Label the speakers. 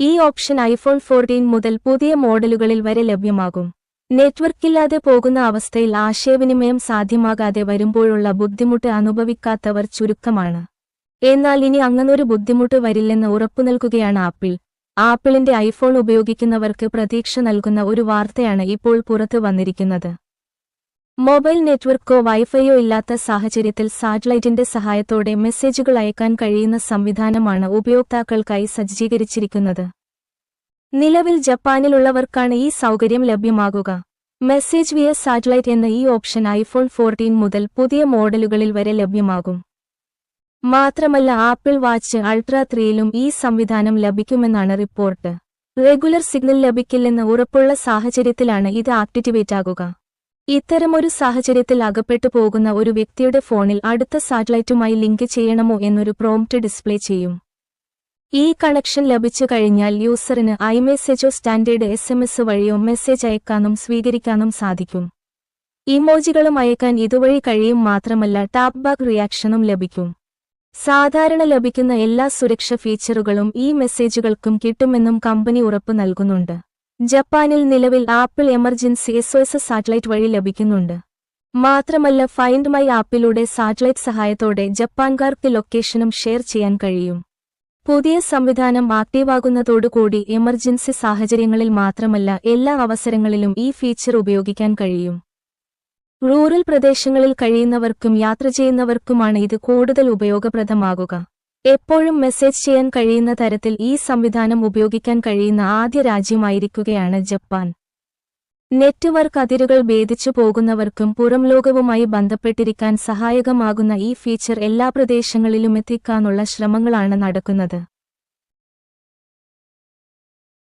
Speaker 1: ഈ option iPhone fourteen മുതൽ പുതിയ മോഡലുകളിൽ വരെ ലഭ്യമാകും. നെറ്റ്വർക്കില്ലാതെ പോകുന്ന അവസ്ഥയിൽ ആശയവിനിമയം സാധ്യമാകാതെ വരുമ്പോഴുള്ള ബുദ്ധിമുട്ട് അനുഭവിക്കാത്തവർ ചുരുക്കമാണ്. എന്നാൽ ഇനി അങ്ങനൊരു ബുദ്ധിമുട്ട് വരില്ലെന്ന് ഉറപ്പു നൽകുകയാണ് ആപ്പിൾ. ആപ്പിളിന്റെ ഐഫോൺ ഉപയോഗിക്കുന്നവർക്ക് പ്രതീക്ഷ നൽകുന്ന ഒരു വാർത്തയാണ് ഇപ്പോൾ പുറത്തു വന്നിരിക്കുന്നത്. മൊബൈൽ നെറ്റ്വർക്കോ വൈഫൈയോ ഇല്ലാത്ത സാഹചര്യത്തിൽ സാറ്റലൈറ്റിന്റെ സഹായത്തോടെ മെസ്സേജുകൾ അയക്കാൻ കഴിയുന്ന സംവിധാനമാണ് ഉപയോക്താക്കൾക്കായി സജ്ജീകരിച്ചിരിക്കുന്നത്. നിലവിൽ ജപ്പാനിലുള്ളവർക്കാണ് ഈ സൗകര്യം ലഭ്യമാകുക. മെസ്സേജ് വിയ സാറ്റലൈറ്റ് എന്ന ഈ ഓപ്ഷൻ ഐഫോൺ ഫോർട്ടീൻ മുതൽ പുതിയ മോഡലുകളിൽ വരെ ലഭ്യമാകും. മാത്രമല്ല ആപ്പിൾ വാച്ച് അൾട്രാ ത്രീയിലും ഈ സംവിധാനം ലഭിക്കുമെന്നാണ് റിപ്പോർട്ട്. റെഗുലർ സിഗ്നൽ ലഭിക്കില്ലെന്ന് ഉറപ്പുള്ള സാഹചര്യത്തിലാണ് ഇത് ആക്ടിവേറ്റ് ആകുക. ഇത്തരമൊരു സാഹചര്യത്തിൽ അകപ്പെട്ടു പോകുന്ന ഒരു വ്യക്തിയുടെ ഫോണിൽ അടുത്ത സാറ്റലൈറ്റുമായി ലിങ്ക് ചെയ്യണമോ എന്നൊരു പ്രോംപ്റ്റ് ഡിസ്പ്ലേ ചെയ്യും. ഈ കണക്ഷൻ ലഭിച്ചു കഴിഞ്ഞാൽ യൂസറിന് ഐമെസ്സേജോ സ്റ്റാൻഡേർഡ് എസ് എം എസ് വഴിയോ മെസ്സേജ് അയക്കാനും സ്വീകരിക്കാനും സാധിക്കും. ഇമോജികളും അയക്കാൻ ഇതുവഴി കഴിയും മാത്രമല്ല ടാപ്പ് ബാക്ക് റിയാക്ഷനും ലഭിക്കും. സാധാരണ ലഭിക്കുന്ന എല്ലാ സുരക്ഷാ ഫീച്ചറുകളും ഈ മെസ്സേജുകൾക്കും കിട്ടുമെന്നും കമ്പനി ഉറപ്പു നൽകുന്നുണ്ട്. ജപ്പാനിൽ നിലവിൽ Apple emergency S O S satellite വഴി ലഭിക്കുന്നുണ്ട്. മാത്രമല്ല ഫൈൻഡ് മൈ ആപ്പിലൂടെ സാറ്റലൈറ്റ് സഹായത്തോടെ ജപ്പാൻകാർക്ക് ലൊക്കേഷനും ഷെയർ ചെയ്യാൻ കഴിയും. പുതിയ സംവിധാനം ആക്റ്റീവാകുന്നതോടുകൂടി എമർജൻസി സാഹചര്യങ്ങളിൽ മാത്രമല്ല എല്ലാ അവസരങ്ങളിലും ഈ ഫീച്ചർ ഉപയോഗിക്കാൻ കഴിയും. റൂറൽ പ്രദേശങ്ങളിൽ കഴിയുന്നവർക്കും യാത്ര ചെയ്യുന്നവർക്കുമാണ് ഇത് കൂടുതൽ ഉപയോഗപ്രദമാകുക. എപ്പോഴും മെസ്സേജ് ചെയ്യാൻ കഴിയുന്ന തരത്തിൽ ഈ സംവിധാനം ഉപയോഗിക്കാൻ കഴിയുന്ന ആദ്യ രാജ്യമായിരിക്കുകയാണ് ജപ്പാൻ. നെറ്റ്വർക്ക് അതിരുകൾ ഭേദിച്ചു പോകുന്നവർക്കും പുറം ലോകവുമായി ബന്ധപ്പെട്ടിരിക്കാൻ സഹായകമാകുന്ന ഈ ഫീച്ചർ എല്ലാ പ്രദേശങ്ങളിലും എത്തിക്കാനുള്ള ശ്രമങ്ങളാണ് നടക്കുന്നത്.